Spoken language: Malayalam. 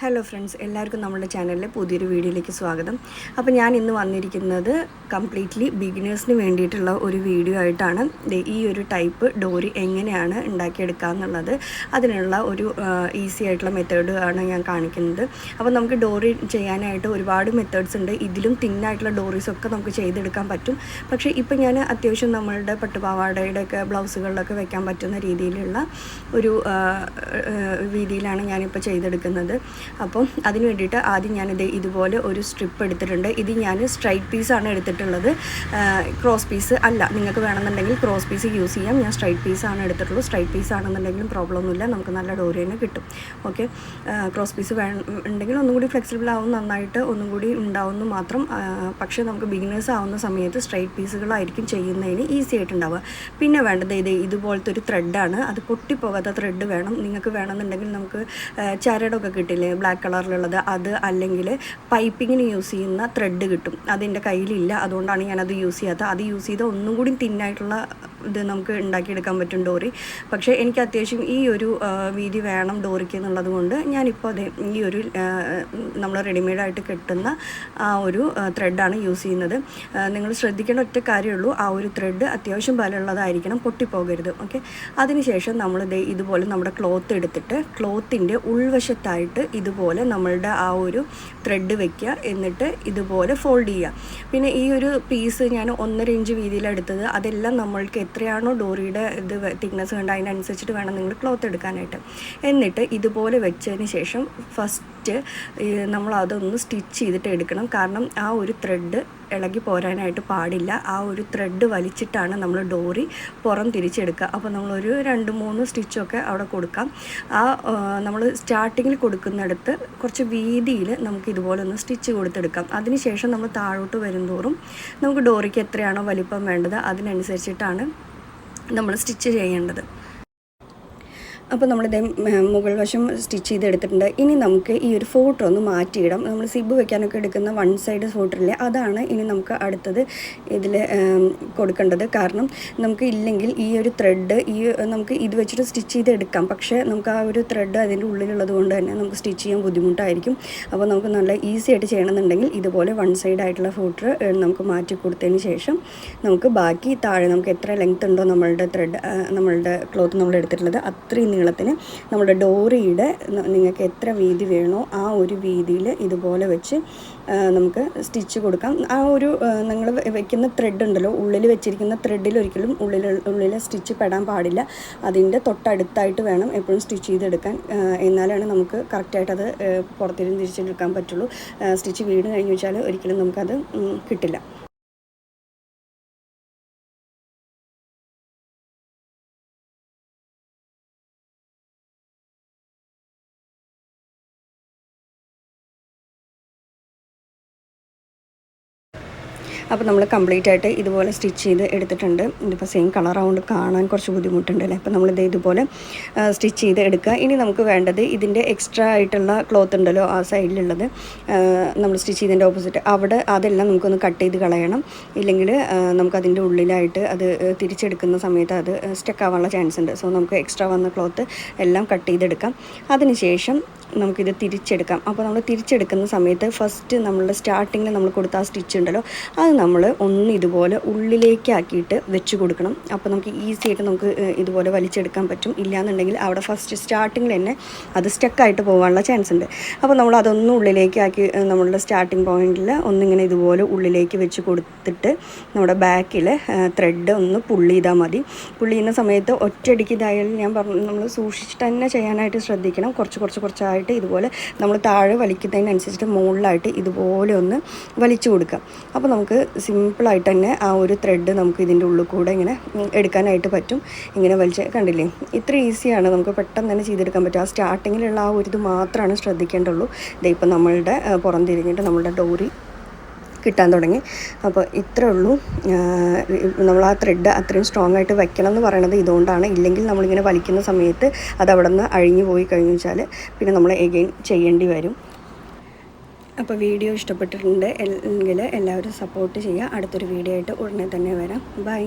ഹലോ ഫ്രണ്ട്സ് എല്ലാവർക്കും നമ്മുടെ ചാനലിലെ പുതിയൊരു വീഡിയോയിലേക്ക് സ്വാഗതം. അപ്പോൾ ഞാൻ ഇന്ന് വന്നിരിക്കുന്നത് കംപ്ലീറ്റ്ലി ബിഗിനേഴ്സിന് വേണ്ടിയിട്ടുള്ള ഒരു വീഡിയോ ആയിട്ടാണ്. ഈ ഒരു ടൈപ്പ് ഡോറി എങ്ങനെയാണ് ഉണ്ടാക്കിയെടുക്കുക എന്നുള്ളത്. അതിനുള്ള ഒരു ഈസി ആയിട്ടുള്ള മെത്തേഡ് ആണ് ഞാൻ കാണിക്കുന്നത്. അപ്പോൾ നമുക്ക് ഡോറി ചെയ്യാനായിട്ട് ഒരുപാട് മെത്തേഡ്സ് ഉണ്ട്. ഇതിലും തിന്നായിട്ടുള്ള ഡോറീസൊക്കെ നമുക്ക് ചെയ്തെടുക്കാൻ പറ്റും. പക്ഷേ ഇപ്പോൾ ഞാൻ അത്യാവശ്യം നമ്മളുടെ പട്ടുപാവാടയുടെ ഒക്കെ ബ്ലൗസുകളിലൊക്കെ വെക്കാൻ പറ്റുന്ന രീതിയിലുള്ള ഒരു രീതിയിലാണ് ഞാനിപ്പോൾ ചെയ്തെടുക്കുന്നത്. അപ്പം അതിന് വേണ്ടിയിട്ട് ആദ്യം ഞാനിത് ഇതുപോലെ ഒരു സ്ട്രിപ്പ് എടുത്തിട്ടുണ്ട്. ഇത് ഞാൻ സ്ട്രൈറ്റ് പീസാണ് എടുത്തിട്ടുള്ളത്. ക്രോസ് പീസ് അല്ല. നിങ്ങൾക്ക് വേണമെന്നുണ്ടെങ്കിൽ ക്രോസ് പീസ് യൂസ് ചെയ്യാം. ഞാൻ സ്ട്രൈറ്റ് പീസാണ് എടുത്തിട്ടുള്ളൂ സ്ട്രൈറ്റ് പീസ് ആണെന്നുണ്ടെങ്കിലും പ്രോബ്ലം ഒന്നുമില്ല. നമുക്ക് നല്ല ഡോറി തന്നെ കിട്ടും. ഓക്കെ ക്രോസ് പീസ് വേ ഉണ്ടെങ്കിൽ ഒന്നും കൂടി ഫ്ലെക്സിബിൾ ആവും നന്നായിട്ട് ഒന്നും കൂടി ഉണ്ടാവുമെന്ന് മാത്രം പക്ഷേ നമുക്ക് ബിഗിനേഴ്സ് ആവുന്ന സമയത്ത് സ്ട്രൈറ്റ് പീസുകളായിരിക്കും ചെയ്യുന്നതിന് ഈസി ആയിട്ടുണ്ടാവുക. പിന്നെ വേണ്ടത് ഇത് ഇതുപോലത്തെ ഒരു ത്രെഡാണ് അത് പൊട്ടിപ്പോകാത്ത ത്രെഡ് വേണം. നിങ്ങൾക്ക് വേണമെന്നുണ്ടെങ്കിൽ നമുക്ക് ചരടൊക്കെ കിട്ടില്ലേ? ബ്ലാക്ക് കളറിലുള്ളത് അത് അല്ലെങ്കിൽ പൈപ്പിങ്ങിന് യൂസ് ചെയ്യുന്ന ത്രെഡ് കിട്ടും. അതെന്റെ കയ്യിലില്ല. അതുകൊണ്ടാണ് ഞാനത് യൂസ് ചെയ്യാത്തത്. അത് യൂസ് ചെയ്ത് ഒന്നും കൂടി തിന്നായിട്ടുള്ള ഇത് നമുക്ക് ഉണ്ടാക്കിയെടുക്കാൻ പറ്റും ഡോറി. പക്ഷേ എനിക്ക് അത്യാവശ്യം ഈ ഒരു വീതി വേണം ഡോറിക്ക് എന്നുള്ളത് കൊണ്ട് ഞാനിപ്പോൾ അതെ ഈ ഒരു നമ്മൾ റെഡിമെയ്ഡായിട്ട് കിട്ടുന്ന ആ ഒരു ത്രെഡാണ് യൂസ് ചെയ്യുന്നത്. നിങ്ങൾ ശ്രദ്ധിക്കേണ്ട ഒറ്റ കാര്യമുള്ളൂ ആ ഒരു ത്രെഡ് അത്യാവശ്യം ബലമുള്ളതായിരിക്കണം പൊട്ടിപ്പോകരുത്. ഓക്കെ അതിനുശേഷം നമ്മൾ ഇതേ ഇതുപോലെ നമ്മുടെ ക്ലോത്ത് എടുത്തിട്ട് ക്ലോത്തിന്റെ ഉൾവശത്തായിട്ട് ഇതുപോലെ നമ്മളുടെ ആ ഒരു ത്രെഡ് വെക്കുക എന്നിട്ട് ഇതുപോലെ ഫോൾഡ് ചെയ്യുക. പിന്നെ ഈ ഒരു പീസ് ഞാൻ ഒന്നര ഇഞ്ച് വീതിയിലെടുത്തത് അതെല്ലാം നമ്മൾക്ക് എത്രയാണോ ഡോറിയുടെ ഇത് തിക്നെസ് കണ്ട് അതിനനുസരിച്ചിട്ട് വേണം നിങ്ങൾ ക്ലോത്ത് എടുക്കാനായിട്ട്. എന്നിട്ട് ഇതുപോലെ വെച്ചതിന് ശേഷം ഫസ്റ്റ് നമ്മൾ അതൊന്ന് സ്റ്റിച്ച് ചെയ്തിട്ട് എടുക്കണം. കാരണം ആ ഒരു ത്രെഡ് ഇളകി പോരാനായിട്ട് പാടില്ല. ആ ഒരു ത്രെഡ് വലിച്ചിട്ടാണ് നമ്മൾ ഡോറി പുറം തിരിച്ചെടുക്കുക. അപ്പോൾ നമ്മളൊരു രണ്ട് മൂന്ന് സ്റ്റിച്ചൊക്കെ അവിടെ കൊടുക്കാം. ആ നമ്മൾ സ്റ്റാർട്ടിങ്ങിൽ കൊടുക്കുന്നിടത്ത് കുറച്ച് വീതിയിൽ നമുക്ക് ഇതുപോലെ ഒന്ന് സ്റ്റിച്ച് കൊടുത്തെടുക്കാം. അതിനുശേഷം നമ്മൾ താഴോട്ട് വരുന്തോറും നമുക്ക് ഡോറിക്ക് എത്രയാണോ വലിപ്പം വേണ്ടത് അതിനനുസരിച്ചിട്ടാണ് നമ്മൾ സ്റ്റിച്ച് ചെയ്യേണ്ടത്. അപ്പോൾ നമ്മളിത് മുകൾ വശം സ്റ്റിച്ച് ചെയ്ത് എടുത്തിട്ടുണ്ട് ഇനി നമുക്ക് ഈ ഒരു ഫോട്ടോ ഒന്ന് മാറ്റിയിടാം. നമ്മൾ സിബ് വെക്കാനൊക്കെ എടുക്കുന്ന വൺ സൈഡ് ഫോട്ടോയില്ലേ അതാണ് ഇനി നമുക്ക് അടുത്തത് ഇതിൽ കൊടുക്കേണ്ടത്. കാരണം നമുക്ക് ഇല്ലെങ്കിൽ ഈ ഒരു ത്രെഡ് ഈ നമുക്ക് ഇത് വെച്ചിട്ട് സ്റ്റിച്ച് ചെയ്ത് എടുക്കാം പക്ഷേ നമുക്ക് ആ ഒരു ത്രെഡ് അതിന്റെ ഉള്ളിലുള്ളത് കൊണ്ട് തന്നെ നമുക്ക് സ്റ്റിച്ച് ചെയ്യാൻ ബുദ്ധിമുട്ടായിരിക്കും. അപ്പോൾ നമുക്ക് നല്ല ഈസി ആയിട്ട് ചെയ്യണമെന്നുണ്ടെങ്കിൽ ഇതുപോലെ വൺ സൈഡ് ആയിട്ടുള്ള ഫോട്ടോ നമുക്ക് മാറ്റി കൊടുത്തതിന് ശേഷം നമുക്ക് ബാക്കി താഴെ നമുക്ക് എത്ര ലെങ്ത് ഉണ്ടോ നമ്മളുടെ ത്രെഡ് നമ്മളുടെ ക്ലോത്ത് നമ്മൾ എടുത്തിട്ടുള്ളത് അത്രയും നീളത്തിന് നമ്മുടെ ഡോറിയുടെ നിങ്ങൾക്ക് എത്ര വീതി വേണോ ആ ഒരു വീതിയിൽ ഇതുപോലെ വെച്ച് നമുക്ക് സ്റ്റിച്ച് കൊടുക്കാം. ആ ഒരു നിങ്ങൾ വെക്കുന്ന ത്രെഡ് ഉണ്ടല്ലോ ഉള്ളിൽ വെച്ചിരിക്കുന്ന ത്രെഡിൽ ഒരിക്കലും ഉള്ളിൽ ഉള്ളിൽ സ്റ്റിച്ച് പെടാൻ പാടില്ല. അതിന്റെ തൊട്ടടുത്തായിട്ട് വേണം എപ്പോഴും സ്റ്റിച്ച് ചെയ്തെടുക്കാൻ. എന്നാലാണ് നമുക്ക് കറക്റ്റായിട്ട് അത് പുറത്തിരുന്ന് തിരിച്ചെടുക്കാൻ പറ്റുള്ളൂ. സ്റ്റിച്ച് വീണ് കഴിഞ്ഞു വെച്ചാൽ ഒരിക്കലും നമുക്കത് കിട്ടില്ല. അപ്പോൾ നമ്മൾ കംപ്ലീറ്റ് ആയിട്ട് ഇതുപോലെ സ്റ്റിച്ച് ചെയ്ത് എടുത്തിട്ടുണ്ട്. ഇതിപ്പോൾ സെയിം കളർ കളറാവുകൊണ്ട് കാണാൻ കുറച്ച് ബുദ്ധിമുട്ടുണ്ട് അല്ലേ അപ്പോൾ നമ്മളിത് ഇതുപോലെ സ്റ്റിച്ച് ചെയ്ത് എടുക്കുക. ഇനി നമുക്ക് വേണ്ടത് ഇതിന്റെ എക്സ്ട്രാ ആയിട്ടുള്ള ക്ലോത്ത് ഉണ്ടല്ലോ ആ സൈഡിലുള്ളത് നമ്മൾ സ്റ്റിച്ച് ചെയ്തതിന്റെ ഓപ്പോസിറ്റ് അവിടെ അതെല്ലാം നമുക്കൊന്ന് കട്ട് ചെയ്ത് കളയണം. ഇല്ലെങ്കിൽ നമുക്കതിന്റെ ഉള്ളിലായിട്ട് അത് തിരിച്ചെടുക്കുന്ന സമയത്ത് അത് സ്റ്റക്ക് ആവാനുള്ള ചാൻസ് ഉണ്ട്. സോ നമുക്ക് എക്സ്ട്രാ വന്ന ക്ലോത്ത് എല്ലാം കട്ട് ചെയ്തെടുക്കാം. അതിനുശേഷം നമുക്കിത് തിരിച്ചെടുക്കാം. അപ്പോൾ നമ്മൾ തിരിച്ചെടുക്കുന്ന സമയത്ത് ഫസ്റ്റ് നമ്മളുടെ സ്റ്റാർട്ടിങ്ങിൽ നമ്മൾ കൊടുത്ത ആ സ്റ്റിച്ച് ഉണ്ടല്ലോ അത് നമ്മൾ ഒന്ന് ഇതുപോലെ ഉള്ളിലേക്കാക്കിയിട്ട് വെച്ച് കൊടുക്കണം. അപ്പോൾ നമുക്ക് ഈസി ആയിട്ട് നമുക്ക് ഇതുപോലെ വലിച്ചെടുക്കാൻ പറ്റും. ഇല്ലാന്നുണ്ടെങ്കിൽ അവിടെ ഫസ്റ്റ് സ്റ്റാർട്ടിങ്ങിൽ തന്നെ അത് സ്റ്റക്കായിട്ട് പോകാനുള്ള ചാൻസ് ഉണ്ട്. അപ്പോൾ നമ്മൾ അതൊന്ന് ഉള്ളിലേക്കാക്കി നമ്മളുടെ സ്റ്റാർട്ടിങ് പോയിന്റിൽ ഒന്നിങ്ങനെ ഇതുപോലെ ഉള്ളിലേക്ക് വെച്ച് കൊടുത്തിട്ട് നമ്മുടെ ബാക്കിൽ ത്രെഡ് ഒന്ന് പുള്ളി ചെയ്താൽ മതി. പുള്ളി ചെയ്യുന്ന സമയത്ത് ഒറ്റയടിക്ക് ഇതായാലും ഞാൻ പറഞ്ഞു നമ്മൾ സൂക്ഷിച്ചിട്ട് തന്നെ ചെയ്യാനായിട്ട് ശ്രദ്ധിക്കണം. കുറച്ച് കുറച്ച് കുറച്ചായിട്ട് ഇതുപോലെ നമ്മൾ താഴെ വലിക്കുന്നതിനനുസരിച്ചിട്ട് മുകളിലായിട്ട് ഇതുപോലെ ഒന്ന് വലിച്ചു കൊടുക്കുക. അപ്പോൾ നമുക്ക് സിമ്പിളായിട്ട് തന്നെ ആ ഒരു ത്രെഡ് നമുക്ക് ഇതിന്റെ ഉള്ളിൽ കൂടെ ഇങ്ങനെ എടുക്കാനായിട്ട് പറ്റും. ഇങ്ങനെ വലിച്ച് കണ്ടില്ലേ? ഇത്ര ഈസിയാണ്. നമുക്ക് പെട്ടെന്ന് തന്നെ ചെയ്തെടുക്കാൻ പറ്റും. ആ സ്റ്റാർട്ടിങ്ങിലുള്ള ആ ഒരു ഇത് മാത്രമാണ് ശ്രദ്ധിക്കേണ്ടുള്ളൂ. ഇതേ നമ്മളുടെ പുറം തിരിഞ്ഞിട്ട് നമ്മളുടെ ഡോറി കിട്ടാൻ തുടങ്ങി. അപ്പോൾ ഇത്രേ ഉള്ളൂ. നമ്മൾ ആ ത്രെഡ് അത്രയും സ്ട്രോങ് ആയിട്ട് വെക്കണം എന്ന് പറയണത് ഇതുകൊണ്ടാണ്. ഇല്ലെങ്കിൽ നമ്മളിങ്ങനെ വലിക്കുന്ന സമയത്ത് അത് അവിടെ നിന്ന് അഴിഞ്ഞു പോയി കഴിഞ്ഞു വെച്ചാൽ പിന്നെ നമ്മൾ എഗെയിൻ ചെയ്യേണ്ടി വരും. അപ്പോൾ വീഡിയോ ഇഷ്ടപ്പെട്ടിട്ടുണ്ട് എങ്കിൽ എല്ലാവരും സപ്പോർട്ട് ചെയ്യുക. അടുത്തൊരു വീഡിയോ ആയിട്ട് ഉടനെ തന്നെ വരാം. ബൈ